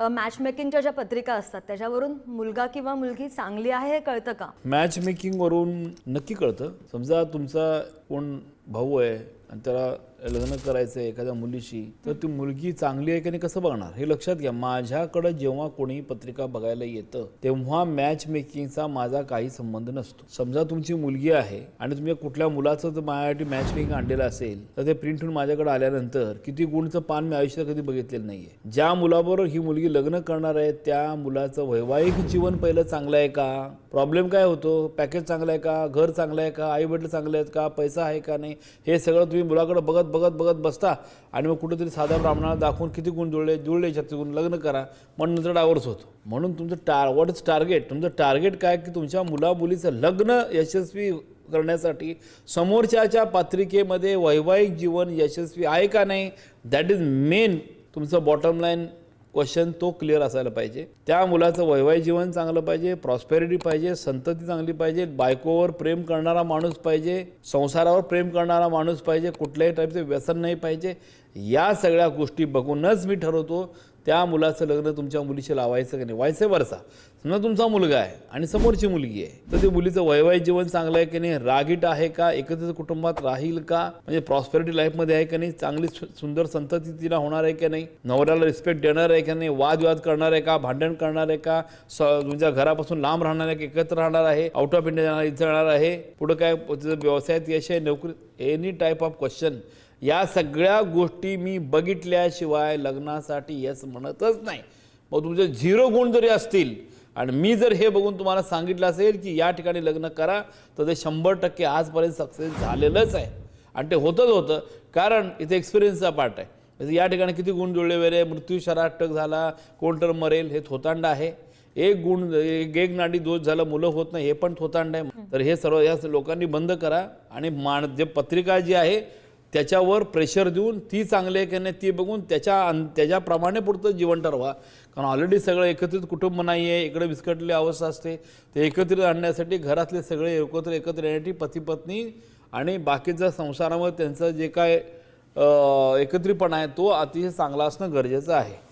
मॅचमेकिंगच्या ज्या पत्रिका असतात त्याच्यावरून मुलगा किंवा मुलगी चांगली आहे हे कळतं का? मॅच मेकिंगवरून नक्की कळतं. समजा तुमचा कोण भाऊ आहे आणि त्याला लग्न करायचं आहे एखाद्या मुलीशी तर ती मुलगी चांगली आहे की नाही कसं बघणार? हे लक्षात घ्या. माझ्याकडं जेव्हा कोणी पत्रिका बघायला येतं तेव्हा मॅच मेकिंगचा माझा काही संबंध नसतो. समजा तुमची मुलगी आहे आणि तुम्ही कुठल्या मुलाचं जर माझ्यासाठी मॅच मेकिंग आणलेलं असेल तर ते प्रिंट होऊन माझ्याकडे आल्यानंतर किती गुणचं पान मी आयुष्यात कधी बघितलेलं नाहीये. ज्या मुलाबरोबर ही मुलगी लग्न करणार आहे त्या मुलाचं वैवाहिक जीवन पहिलं चांगलं आहे का? प्रॉब्लेम काय होतो? पॅकेज चांगलं आहे का? घर चांगलं आहे का? आई वडील चांगले आहेत का? पैसा आहे का नाही? हे सगळं तुम्ही मुलाकडं बघत बघत बघत बसता आणि मग कुठेतरी साध्या ब्राह्मणाला दाखवून किती गुण जुळले जुळले याच्यात गुण लग्न करा मग नंतर डायव्हर्स होतो. म्हणून तुमचं टार वॉट इज टार्गेट तुमचं टार्गेट काय की तुमच्या मुलामुलीचं लग्न यशस्वी करण्यासाठी समोरच्याच्या पत्रिकेमध्ये वैवाहिक जीवन यशस्वी आहे का नाही? दॅट इज मेन तुमचं बॉटम लाईन क्वेश्चन तो क्लिअर असायला पाहिजे. त्या मुलाचं वैवाहिक जीवन चांगलं पाहिजे प्रॉस्पेरिटी पाहिजे संतती चांगली पाहिजे बायकोवर प्रेम करणारा माणूस पाहिजे संसारावर प्रेम करणारा माणूस पाहिजे कुठल्याही टाईपचं व्यसन नाही पाहिजे. या सगळ्या गोष्टी बघूनच मी ठरवतो त्या मुलाचं लग्न तुमच्या मुलीशी लावायचं की नाही? व्हायचं वरचा समजा तुमचा मुलगा आहे आणि समोरची मुलगी आहे. तर ते मुलीचं वैवाहिक जीवन चांगलं आहे की नाही? रागीट आहे का? एकत्रित कुटुंबात राहील का? म्हणजे प्रॉस्पेरिटी लाईफमध्ये आहे की नाही? चांगली सु- सुंदर संतती तिला होणार आहे की नाही? नवऱ्याला रिस्पेक्ट देणार आहे की नाही? वादविवाद करणार आहे का? भांडण करणार आहे का? स तुमच्या घरापासून लांब राहणार आहे की एकत्र राहणार आहे? आउट ऑफ इंडिया जाणार इथं जाणार आहे? पुढं काय? व्यवसायात यश आहे? नोकरी? एनी टाईप ऑफ क्वेश्चन या सगळ्या गोष्टी मी बघितल्याशिवाय लग्नासाठी यस म्हणतच नाही. मग तुमचे झिरो गुण जरी असतील आणि मी जर हे बघून तुम्हाला सांगितलं असेल की या ठिकाणी लग्न करा तर ते शंभर टक्के आजपर्यंत सक्सेस झालेलंच आहे. आणि ते होतंच होतं. कारण इथे एक्सपिरियन्सचा पार्ट आहे. म्हणजे या ठिकाणी किती गुण जुळले वगैरे मृत्यू शराटक झाला कोण तर मरेल हे थोतांड आहे. एक गुण एक नाडी दोष झालं मुलं होत नाही हे पण थोतांड आहे. तर हे सर्व या लोकांनी बंद करा. आणि मान जे पत्रिका जी आहे त्याच्यावर प्रेशर देऊन ती चांगली आहे की नाही ती बघून त्याच्या अन त्याच्याप्रमाणे पुढचं जीवन ठरवा. कारण ऑलरेडी सगळं एकत्रित कुटुंब नाही आहे इकडे विस्कटलेली अवस्था असते. ते एकत्रित आणण्यासाठी घरातले सगळे एकत्र एकत्र येण्यासाठी पती पत्नी आणि बाकीच्या संसारामध्ये त्यांचं जे काय एकत्रितपणा आहे तो अतिशय चांगला असणं गरजेचं आहे.